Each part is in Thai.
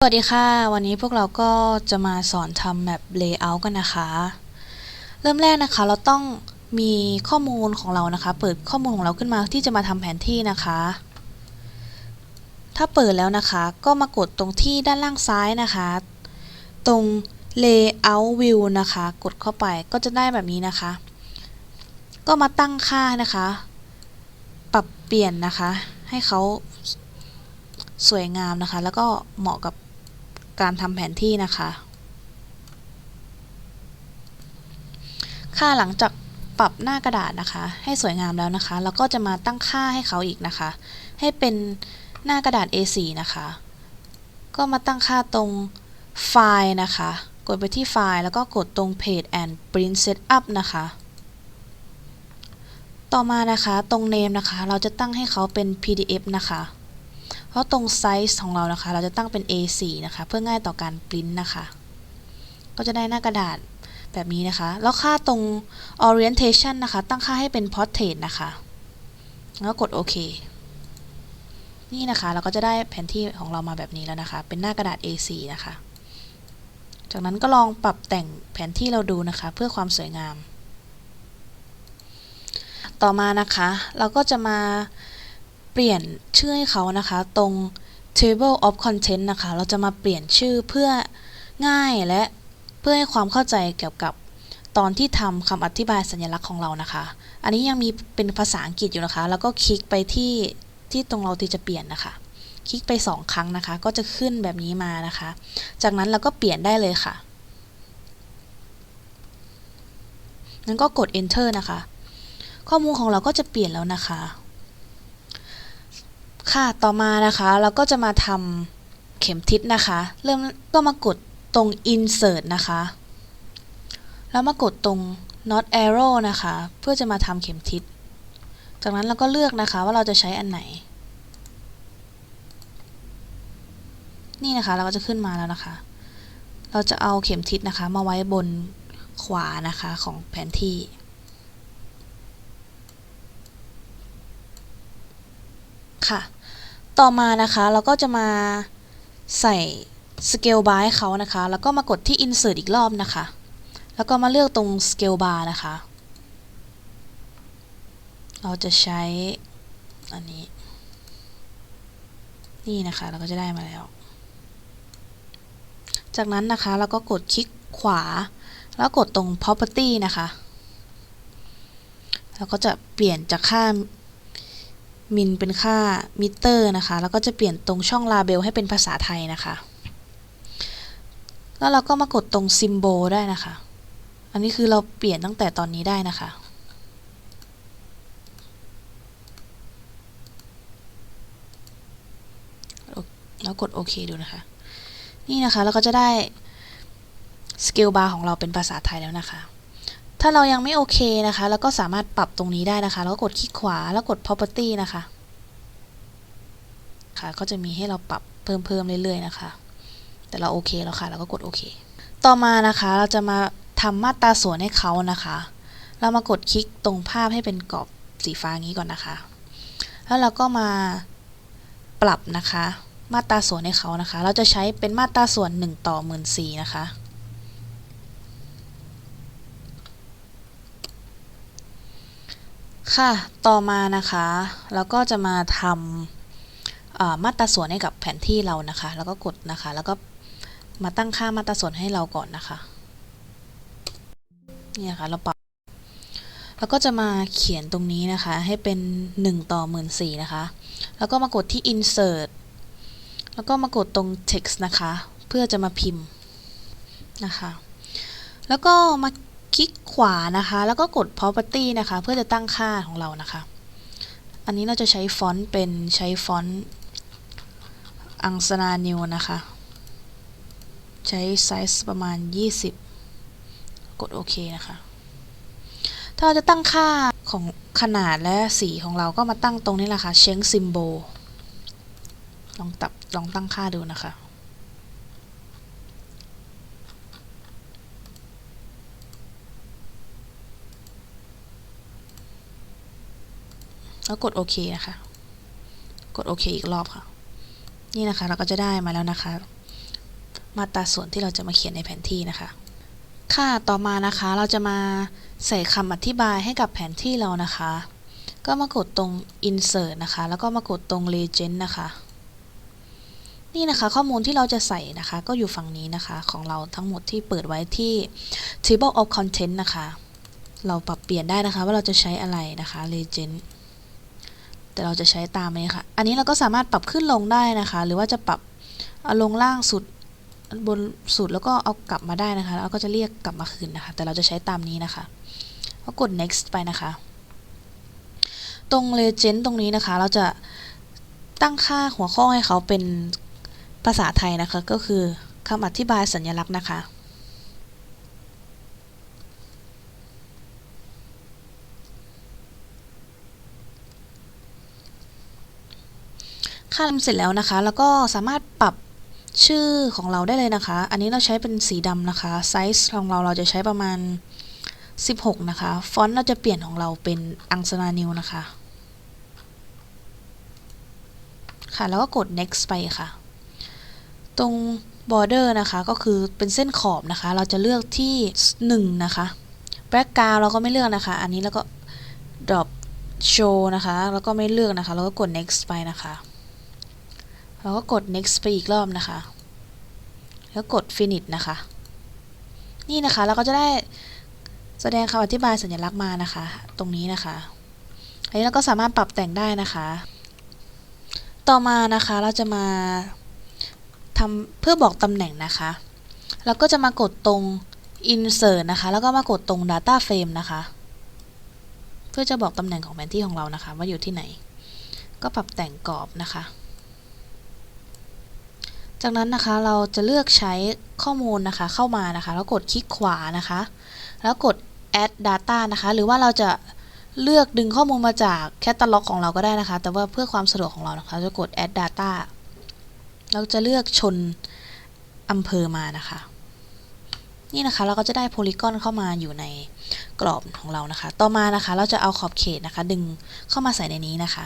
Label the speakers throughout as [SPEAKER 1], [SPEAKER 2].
[SPEAKER 1] สวัสดีค่ะ วันนี้พวกเราก็จะมาสอนทำแมป layout กันนะคะ เริ่มแรกนะคะเราต้องมีข้อมูลของเรานะคะ เปิดข้อมูลของเราขึ้นมาที่จะมาทำแผนที่นะคะ ถ้าเปิดแล้วนะคะ ก็มากดตรงที่ด้านล่างซ้ายนะคะ ตรง layout view นะคะ กดเข้าไปก็จะได้แบบนี้นะคะ ก็มาตั้งค่านะคะ ปรับเปลี่ยนนะคะ ให้เขาสวยงามนะคะ แล้วก็เหมาะกับ การทำแผนที่นะคะ ค่าหลังจากปรับหน้ากระดาษนะคะ ให้สวยงามแล้วนะคะเราก็จะมาตั้งค่าให้เขาอีกนะคะ ให้เป็นหน้ากระดาษ A4 นะคะ ก็มาตั้งค่าตรงไฟล์นะคะ กดไปที่ไฟล์แล้วก็กดตรง Page and Print Setup นะคะ ต่อมานะคะตรง Name นะคะ เราจะตั้งให้เขาเป็น PDF นะคะ เพราะตรงไซส์ของเรานะคะ เราจะตั้งเป็น A4 นะคะ เพื่อง่ายต่อการปริ้นนะคะ ก็จะได้หน้ากระดาษแบบนี้นะคะ แล้วค่าตรง orientation นะคะ ตั้งค่าให้เป็น portrait นะคะ แล้วกดโอเค นี่นะคะ เราก็จะได้แผนที่ของเรามาแบบนี้แล้วนะคะ เป็นหน้ากระดาษ A4 นะคะ จากนั้นก็ลองปรับแต่งแผนที่เราดูนะคะ เพื่อความสวยงาม ต่อมานะคะ เราก็จะมา ปลี่ยนชื่อให้เขานะคะตรง table of content นะคะ เราจะมาเปลี่ยนชื่อเพื่อง่ายและเพื่อให้ความเข้าใจเกี่ยวกับตอนที่ทำคำอธิบายสัญลักษณ์ของเรานะคะ อันนี้ยังมีเป็นภาษาอังกฤษอยู่นะคะ แล้วก็คลิกไปที่ที่ตรงเราที่จะเปลี่ยนนะคะ คลิกไป 2 ครั้งนะคะ ก็จะขึ้นแบบนี้มานะคะ จากนั้นเราก็เปลี่ยนได้เลยค่ะนั้นก็กด enter นะคะ ข้อมูลของเราก็จะเปลี่ยนแล้วนะคะ ค่ะต่อมานะคะเราก็จะมาทำเข็มทิศนะคะ เริ่มก็มากดตรง insert นะคะ แล้วมากดตรง not arrow นะคะ เพื่อจะมาทำเข็มทิศ จากนั้นเราก็เลือกนะคะว่าเราจะใช้อันไหน นี่นะคะเราก็จะขึ้นมาแล้วนะคะ เราจะเอาเข็มทิศนะคะ มาไว้บนขวานะคะของแผนที่ค่ะ ต่อมานะคะเราก็จะมาใส่ scale bar ให้เขานะคะ แล้วก็มากดที่ insert อีกรอบนะคะ แล้วก็มาเลือกตรง scale bar นะคะ เราจะใช้อันนี้ นี่นะคะ เราก็จะได้มาแล้ว จากนั้นนะคะเราก็กดคลิกขวา แล้วกดตรง property นะคะ แล้วก็จะเปลี่ยนจากค่า มินเป็นค่ามิเตอร์นะคะ แล้วก็จะเปลี่ยนตรงช่องลาเบลให้เป็นภาษาไทยนะคะ แล้วเราก็มากดตรงซิมโบลได้นะคะ อันนี้คือเราเปลี่ยนตั้งแต่ตอนนี้ได้นะคะ แล้วกดโอเคดูนะคะ นี่นะคะเราก็จะได้สเกลบาร์ของเราเป็นภาษาไทยแล้วนะคะ ถ้าเรายังไม่โอเคนะคะเราก็สามารถปรับตรงนี้ได้นะคะ แล้วก็กดคลิกขวาแล้วกด property นะคะ ค่ะ ก็จะมีให้เราปรับเพิ่มเพิ่มเรื่อยๆนะคะ แต่เราโอเคแล้วค่ะเราก็กดโอเค ต่อมานะคะ เราจะมาทำมาตราส่วนให้เขานะคะ เรามากดคลิกตรงภาพให้เป็นกรอบสีฟ้างี้ก่อนนะคะ แล้วเราก็มาปรับนะคะ มาตราส่วนให้เขานะคะ เราจะใช้เป็นมาตราส่วน 1 ต่อ1 4ื่นนะคะ ค่ะ ต่อมานะคะเราก็จะมาทำมาตราส่วนให้กับแผนที่เรานะคะ แล้วก็กดนะคะ แล้วก็มาตั้งค่ามาตราส่วนให้เราก่อนนะคะ นี่ค่ะเราปรับ แล้วก็จะมาเขียนตรงนี้นะคะ ให้เป็น 1 ต่อ 1 4ื่นนะคะ แล้วก็มากดที่ insert แล้วก็มากดตรง text นะคะ เพื่อจะมาพิมพ์นะคะ แล้วก็มา ลิกขวานะคะ แล้วก็กด property นะคะ เพื่อจะตั้งค่าของเรานะคะ อันนี้เราจะใช้ฟอนต์เป็นใช้ฟอนต์อังสนานิวนะคะ ใช้ไซส์ประมาณ 20 กดโอเคนะคะ ถ้าเราจะตั้งค่าของขนาดและสีของเราก็มาตั้งตรงนี้แหละค่ะ change symbol ลองตับลองตั้งค่าดูนะคะ แล้วกดโอเคนะคะ กดโอเคอีกรอบค่ะ นี่นะคะเราก็จะได้มาแล้วนะคะ มาตราส่วนที่เราจะมาเขียนในแผนที่นะคะ ค่ะต่อมานะคะเราจะมาใส่คำอธิบายให้กับแผนที่เรานะคะ ก็มากดตรง insert นะคะ แล้วก็มากดตรง legend นะคะ นี่นะคะข้อมูลที่เราจะใส่นะคะ ก็อยู่ฝั่งนี้นะคะของเราทั้งหมดที่เปิดไว้ที่ table of content นะคะ เราปรับเปลี่ยนได้นะคะว่าเราจะใช้อะไรนะคะ legend แต่เราจะใช้ตามนี้ค่ะ อันนี้เราก็สามารถปรับขึ้นลงได้นะคะ หรือว่าจะปรับเอาลงล่างสุดบนสุดแล้วก็เอากลับมาได้นะคะแล้วก็จะเรียกกลับมาคืนนะคะ แต่เราจะใช้ตามนี้นะคะก็กด next ไปนะคะ ตรง legend ตรงนี้นะคะ เราจะตั้งค่าหัวข้อให้เขาเป็นภาษาไทยนะคะ ก็คือคำอธิบายสัญลักษณ์นะคะ ค่าทำเสร็จแล้วนะคะ แล้วก็สามารถปรับชื่อของเราได้เลยนะคะ อันนี้เราใช้เป็นสีดำนะคะ ไซส์ของเราเราจะใช้ประมาณ 16 นะคะ ฟอนต์เราจะเปลี่ยนของเราเป็นอังสนานิวนะคะ ค่ะ แล้วก็กด next ไปค่ะ ตรง border นะคะ ก็คือเป็นเส้นขอบนะคะ เราจะเลือกที่ 1 นะคะ background เราก็ไม่เลือกนะคะ อันนี้แล้วก็ drop show นะคะ แล้วก็ไม่เลือกนะคะ แล้วก็กด next ไปนะคะ แล้วก็กด next ไปอีกรอบนะคะ แล้วกด finish นะคะ นี่นะคะเราก็จะได้แสดงคำอธิบายสัญลักษณ์มานะคะ ตรงนี้นะคะอันนี้เราก็สามารถปรับแต่งได้นะคะ ต่อมานะคะเราจะมาทำเพื่อบอกตำแหน่งนะคะ เราก็จะมากดตรง insert นะคะ แล้วก็มากดตรง data frame นะคะ เพื่อจะบอกตำแหน่งของแผนที่ของเรานะคะ ว่าอยู่ที่ไหน ก็ปรับแต่งกรอบนะคะ จากนั้นนะคะเราจะเลือกใช้ข้อมูลนะคะเข้ามานะคะ แล้วกดคลิกขวานะคะ แล้วกด add data นะคะ หรือว่าเราจะเลือกดึงข้อมูลมาจากแคตตาล็อกของเราก็ได้นะคะ แต่ว่าเพื่อความสะดวกของเรานะคะ จะกด add data เราจะเลือกชนอำเภอมานะคะ นี่นะคะเราก็จะได้โพลีกอนเข้ามาอยู่ในกรอบของเรานะคะ ต่อมานะคะ เราจะเอาขอบเขตนะคะ ดึงเข้ามาใส่ในนี้นะคะ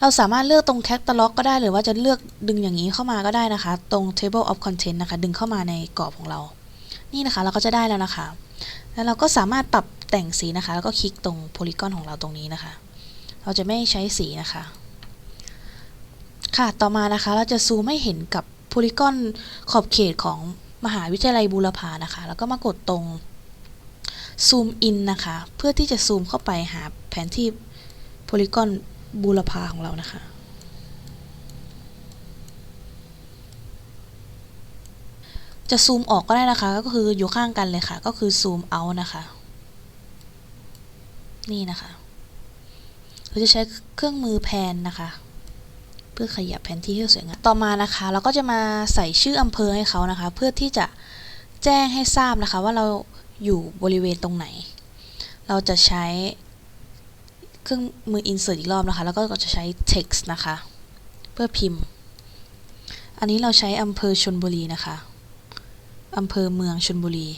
[SPEAKER 1] เราสามารถเลือกตรงแคตตาล็อกก็ได้หรือว่าจะเลือกดึงอย่างนี้เข้ามาก็ได้นะคะ ตรง table of content นะคะ ดึงเข้ามาในกรอบของเรา นี่นะคะเราก็จะได้แล้วนะคะ แล้วเราก็สามารถปรับแต่งสีนะคะ แล้วก็คลิกตรงโพลีกอนของเราตรงนี้นะคะ เราจะไม่ใช้สีนะคะ ค่ะต่อมานะคะเราจะซูมให้เห็นกับโพลีกอนขอบเขตของมหาวิทยาลัยบูรพานะคะ แล้วก็มากดตรงซูมอินนะคะ เพื่อที่จะซูมเข้าไปหาแผนที่โพลีกอน บูรพาของเรานะคะ จะซูมออกก็ได้นะคะ ก็คืออยู่ข้างกันเลยค่ะ ก็คือซูมเอานะคะ นี่นะคะเราจะใช้เครื่องมือแพนนะคะ เพื่อขยับแผนที่ให้สวยงามต่อมานะคะ เราก็จะมาใส่ชื่ออำเภอให้เขานะคะ เพื่อที่จะแจ้งให้ทราบนะคะว่าเราอยู่บริเวณตรงไหน เราจะใช้ เครื่องมือ insert อีกรอบนะคะ แล้วก็จะใช้ text นะคะ เพื่อพิมพ์ อันนี้เราใช้อำเภอชนบุรีนะคะอำเภอเมืองชนบุรี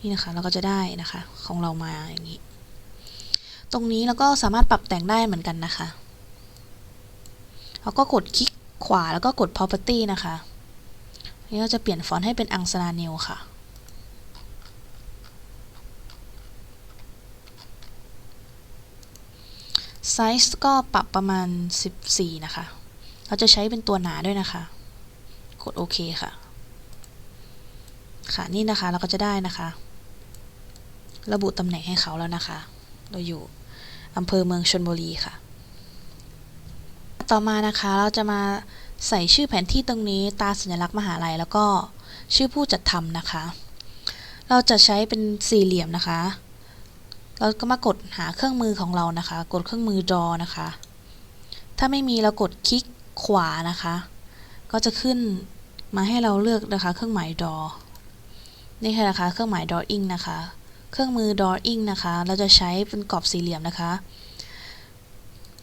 [SPEAKER 1] นี่นะคะเราก็จะได้นะคะของเรามาอย่างนี้ ตรงนี้เราก็สามารถปรับแต่งได้เหมือนกันนะคะเราก็กดคลิกขวาแล้วก็กด property นะคะนี่เราจะเปลี่ยนฟอนต์ให้เป็นอังสนาเนลค่ะ ไซส์ก็ปรับประมาณ 14 นะคะ เราจะใช้เป็นตัวหนาด้วยนะคะ กดโอเคค่ะ ค่ะนี่นะคะเราก็จะได้นะคะ ระบุตำแหน่งให้เขาแล้วนะคะ เราอยู่อำเภอเมืองชนบุรีค่ะ ต่อมานะคะเราจะมาใส่ชื่อแผนที่ตรงนี้ตาสัญลักษณ์มหาลัยแล้วก็ชื่อผู้จัดทำนะคะ เราจะใช้เป็นสี่เหลี่ยมนะคะ เราก็มากดหาเครื่องมือของเรานะคะ กดเครื่องมือ draw นะคะ ถ้าไม่มีเรากดคลิกขวานะคะ ก็จะขึ้นมาให้เราเลือกนะคะ เครื่องหมาย draw นี่ค่ะนะคะ เครื่องหมาย drawing นะคะ เครื่องมือ drawing นะคะ เราจะใช้เป็นกรอบสี่เหลี่ยมนะคะ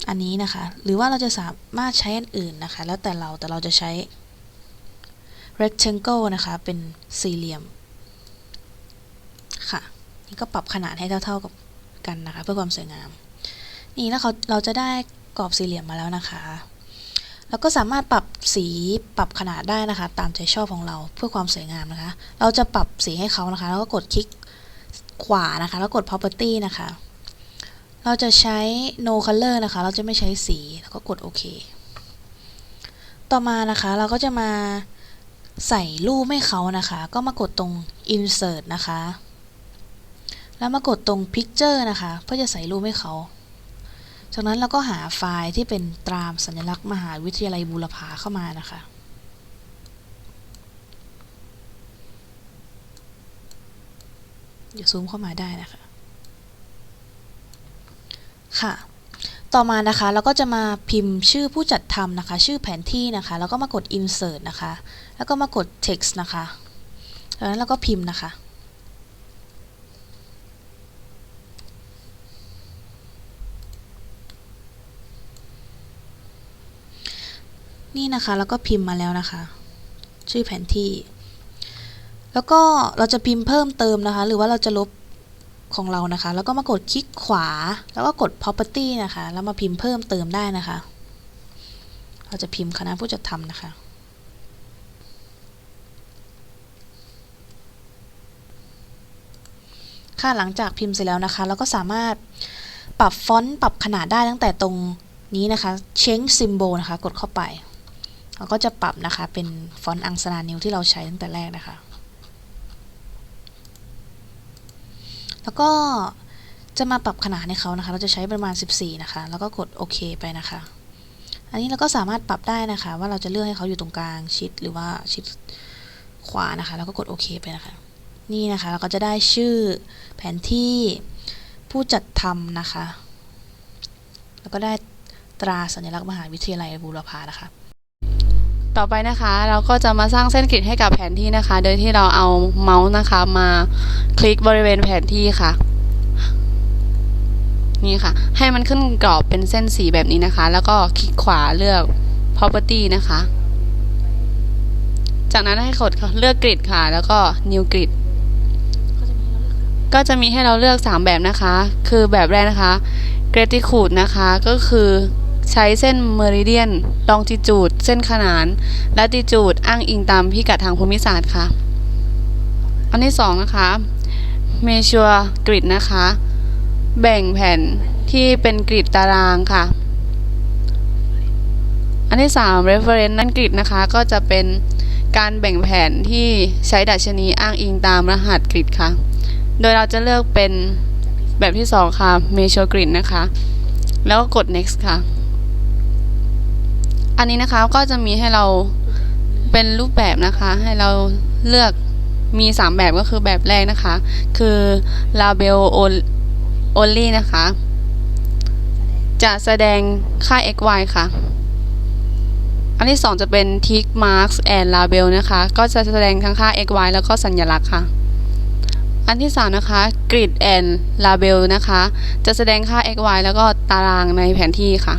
[SPEAKER 1] อันนี้นะคะ หรือว่าเราจะสามารถใช้อันอื่นนะคะ แล้วแต่เรา แต่เราจะใช้ rectangle นะคะ เป็นสี่เหลี่ยม ค่ะ นี่ก็ปรับขนาดให้เท่าๆกับ กันนะคะ เพื่อความสวยงาม นี่แล้วเขาเราจะได้กรอบสี่เหลี่ยมมาแล้วนะคะ เราแล้วก็สามารถปรับสีปรับขนาดได้นะคะ ตามใจชอบของเราเพื่อความสวยงามนะคะ เราจะปรับสีให้เขานะคะ แล้วก็กดคลิกขวานะคะ แล้วกด property นะคะ เราจะใช้ no color นะคะ เราจะไม่ใช้สีแล้วก็กดโอเคต่อมานะคะเราก็จะมาใส่รูปให้เขานะคะ ก็มากดตรง insert นะคะ แล้วมากดตรง picture นะคะ เพื่อจะใส่รูปให้เขา จากนั้นเราก็หาไฟล์ที่เป็นตรามสัญลักษณ์มหาวิทยาลัยบูรพาเข้ามานะคะเดี๋ยวซูมเข้ามาได้นะคะ ค่ะ ต่อมานะคะเราก็จะมาพิมพ์ชื่อผู้จัดทำนะคะ ชื่อแผนที่นะคะ แล้วก็มากด insert นะคะ แล้วก็มากด text นะคะจากนั้นเราก็พิมพ์นะคะ นี่นะคะ แล้วก็พิมพ์มาแล้วนะคะ ชื่อแผนที่ แล้วก็เราจะพิมพ์เพิ่มเติมนะคะ หรือว่าเราจะลบของเรานะคะ แล้วก็มากดคลิกขวา แล้วก็กด property นะคะ แล้วมาพิมพ์เพิ่มเติมได้นะคะ เราจะพิมพ์คณะผู้จัดทำนะคะค่ะหลังจากพิมพ์เสร็จแล้วนะคะ เราก็สามารถปรับฟอนต์ปรับขนาดได้ตั้งแต่ตรงนี้นะคะ change symbol นะคะ กดเข้าไป เราก็จะปรับนะคะ เป็นฟอนต์อังสนานิวที่เราใช้ตั้งแต่แรกนะคะ แล้วก็จะมาปรับขนาดให้เขานะคะ เราจะใช้ประมาณ 14 นะคะ แล้วก็กดโอเคไปนะคะ อันนี้เราก็สามารถปรับได้นะคะ ว่าเราจะเลือกให้เขาอยู่ตรงกลางชิดหรือว่าชิดขวานะคะ แล้วก็กดโอเคไปนะคะ นี่นะคะเราก็จะได้ชื่อแผนที่ผู้จัดทำนะคะ แล้วก็ได้ตราสัญลักษณ์มหาวิทยาลัยบูรพานะคะ
[SPEAKER 2] ต่อไปนะคะเราก็จะมาสร้างเส้นกริดให้กับแผนที่นะคะ โดยที่เราเอาเมาส์นะคะมาคลิกบริเวณแผนที่ค่ะ นี่ค่ะ ให้มันขึ้นกรอบเป็นเส้นสีแบบนี้นะคะ แล้วก็คลิกขวาเลือก property นะคะ จากนั้นให้กดเลือกกริดค่ะ แล้วก็ new grid ก็จะมีให้เราเลือก 3 แบบนะคะ คือแบบแรกนะคะ gratitude นะคะ ก็คือใช้เส้น meridian longitude เส้นขนาน latitude อ้างอิงตามพิกัดทางภูมิศาสตร์ค่ะ อันที่2นะคะ measure grid นะคะ แบ่งแผ่นที่เป็นกริดตารางค่ะ อันที่3 reference นั่นกริดนะคะ ก็จะเป็นการแบ่งแผนที่ใช้ดัชนีอ้างอิงตามรหัสกริดค่ะ โดยเราจะเลือกเป็นแบบที่ 2 ค่ะ m e s u r e grid นะคะ แล้วก็กด next ค่ะ อันนี้นะคะก็จะมีให้เราเป็นรูปแบบนะคะ ให้เราเลือกมี 3 แบบก็คือแบบแรกนะคะ คือ label only นะคะ จะแสดงค่า x y ค่ะ อันที่ 2 จะเป็น tick marks and label นะคะ ก็จะแสดงทั้งค่า x y แล้วก็สัญลักษณ์ค่ะ อันที่ 3 นะคะ grid and label นะคะ จะแสดงค่า x y แล้วก็ตารางในแผนที่ค่ะ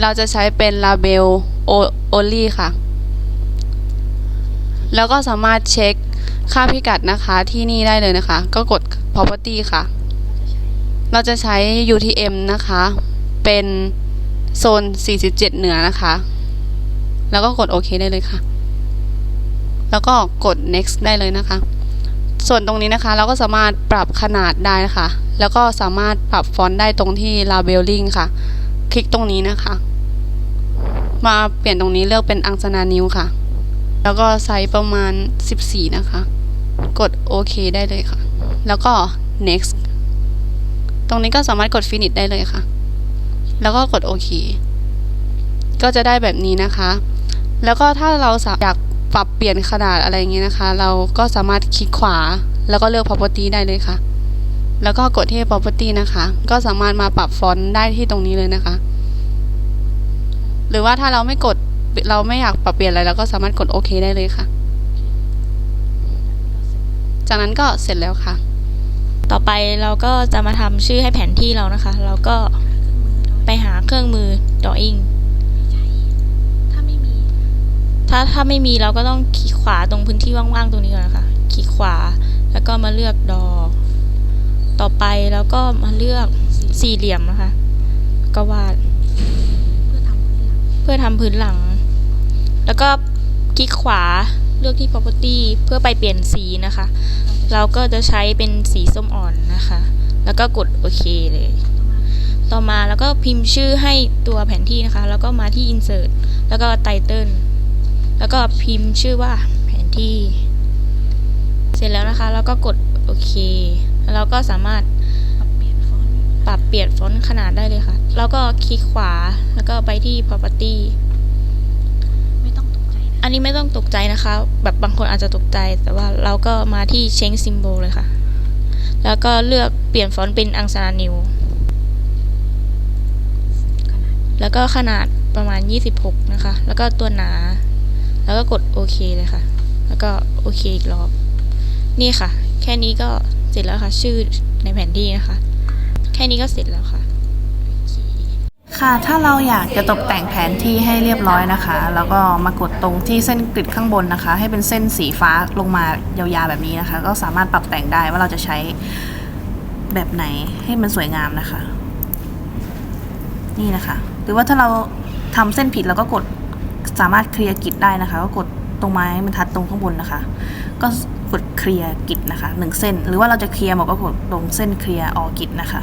[SPEAKER 2] เราจะใช้เป็น label only ค่ะ แล้วก็สามารถเช็คค่าพิกัดนะคะที่นี่ได้เลยนะคะ ก็กด property ค่ะ เราจะใช้ UTM นะคะ เป็นโซน 47 เหนือนะคะ แล้วก็กดโอเคได้เลยค่ะ แล้วก็กด next ได้เลยนะคะ ส่วนตรงนี้นะคะเราก็สามารถปรับขนาดได้นะคะ แล้วก็สามารถปรับฟอนต์ได้ตรงที่ labeling ค่ะ คลิกตรงนี้นะคะ มาเปลี่ยนตรงนี้เลือกเป็นอังสนานิ้วค่ะ แล้วก็ไซส์ประมาณ 14 นะคะ กดโอเคได้เลยค่ะ แล้วก็ next ตรงนี้ก็สามารถกด finish ได้เลยค่ะ แล้วก็กดโอเค ก็จะได้แบบนี้นะคะ แล้วก็ถ้าเราอยากปรับเปลี่ยนขนาดอะไรอย่างเงี้ยนะคะ เราก็สามารถคลิกขวา แล้วก็เลือก property ได้เลยค่ะ แล้วก็กดที่ property นะคะ ก็สามารถมาปรับฟอนต์ได้ที่ตรงนี้เลยนะคะ รือว่าถ้าเราไม่กดเราไม่อยากปรับเปลี่ยนอะไรเราก็สามารถกดโอเคได้เลยค่ะ จากนั้นก็เสร็จแล้วค่ะ
[SPEAKER 3] ต่อไปเราก็จะมาทำชื่อให้แผนที่เรานะคะ เราก็ไปหาเครื่องมือ drawing
[SPEAKER 1] ถ้าไม่มี
[SPEAKER 3] ถ้าถ้าไม่มีเราก็ต้องคลิกขวาตรงพื้นที่ว่างๆตรงนี้ก่อนนะคะคลิกขวาแล้วก็มาเลือกดอ ต่อไปแล้วก็มาเลือกสี่เหลี่ยมนะคะ ก็วาด
[SPEAKER 1] เพื่อทำพื้นหลัง
[SPEAKER 3] เพื่อทำพื้นหลัง แล้วก็คลิกขวาเลือกที่ property เพื่อไปเปลี่ยนสีนะคะ เราก็จะใช้เป็นสีส้มอ่อนนะคะ แล้วก็กดโอเคเลย ต่อมาแล้วก็พิมพ์ชื่อให้ตัวแผนที่นะคะ แล้วก็มาที่ insert แล้วก็ title แล้วก็พิมพ์ชื่อว่าแผนที่ เสร็จแล้วนะคะแล้วก็กดโอเค แล้วเราก็สามารถปรับเปลี่ยนฟอนต์ขนาดได้เลยค่ะ แล้วก็คลิกขวาแล้วก็ไปที่ property
[SPEAKER 1] ไม่ต้องตกใจนะ
[SPEAKER 3] อันนี้ไม่ต้องตกใจนะคะ แบบบางคนอาจจะตกใจแต่ว่าเราก็มาที่ change symbol เลยค่ะ แล้วก็เลือกเปลี่ยนฟอนต์เป็นอังสนานิวแล้วก็ขนาดประมาณ 26 นะคะ แล้วก็ตัวหนา แล้วก็กดโอเคเลยค่ะ แล้วก็โอเคอีกรอบ นี่ค่ะ แค่นี้ก็เสร็จแล้วค่ะ ชื่อในแผนที่นะคะ แค่นี้ก็เสร็จแล้วค่ะ
[SPEAKER 1] ค่ะ ถ้าเราอยากจะตกแต่งแผนที่ให้เรียบร้อยนะคะ แล้วก็มากดตรงที่เส้นกริดข้างบนนะคะ ให้เป็นเส้นสีฟ้าลงมายาวๆแบบนี้นะคะ ก็สามารถปรับแต่งได้ว่าเราจะใช้แบบไหนให้มันสวยงามนะคะ นี่นะคะ หรือว่าถ้าเราทำเส้นผิดเราก็กดสามารถเคลียร์กริดได้นะคะ ก็กดตรงไม้บรรทัดตรงข้างบนนะคะ ก็กดเคลียร์กริดนะคะหนึ่งเส้น หรือว่าเราจะเคลียร์หมดก็กดตรงเส้นเคลียร์ออกกริดนะคะ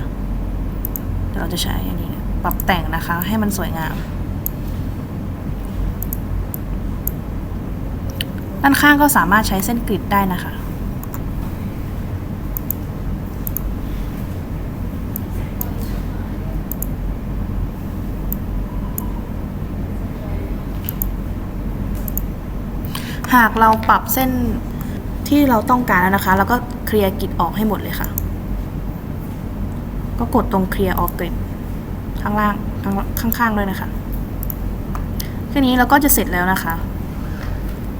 [SPEAKER 1] เดี๋ยวเราจะใช้อันนี้ ปรับแต่งนะคะ ให้มันสวยงาม ด้านข้างก็สามารถใช้เส้นกริดได้นะคะ หากเราปรับเส้นที่เราต้องการแล้วนะคะ แล้วก็เคลียร์กริดออกให้หมดเลยค่ะ ก็กดตรงเคลียร์ออกกริด ข้างล่างข้างข้างๆด้วยนะคะแค่นี้เราก็จะเสร็จแล้วนะคะ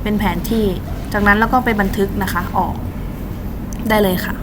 [SPEAKER 1] เป็นแผนที่จากนั้นเราก็ไปบันทึกนะคะออกได้เลยค่ะ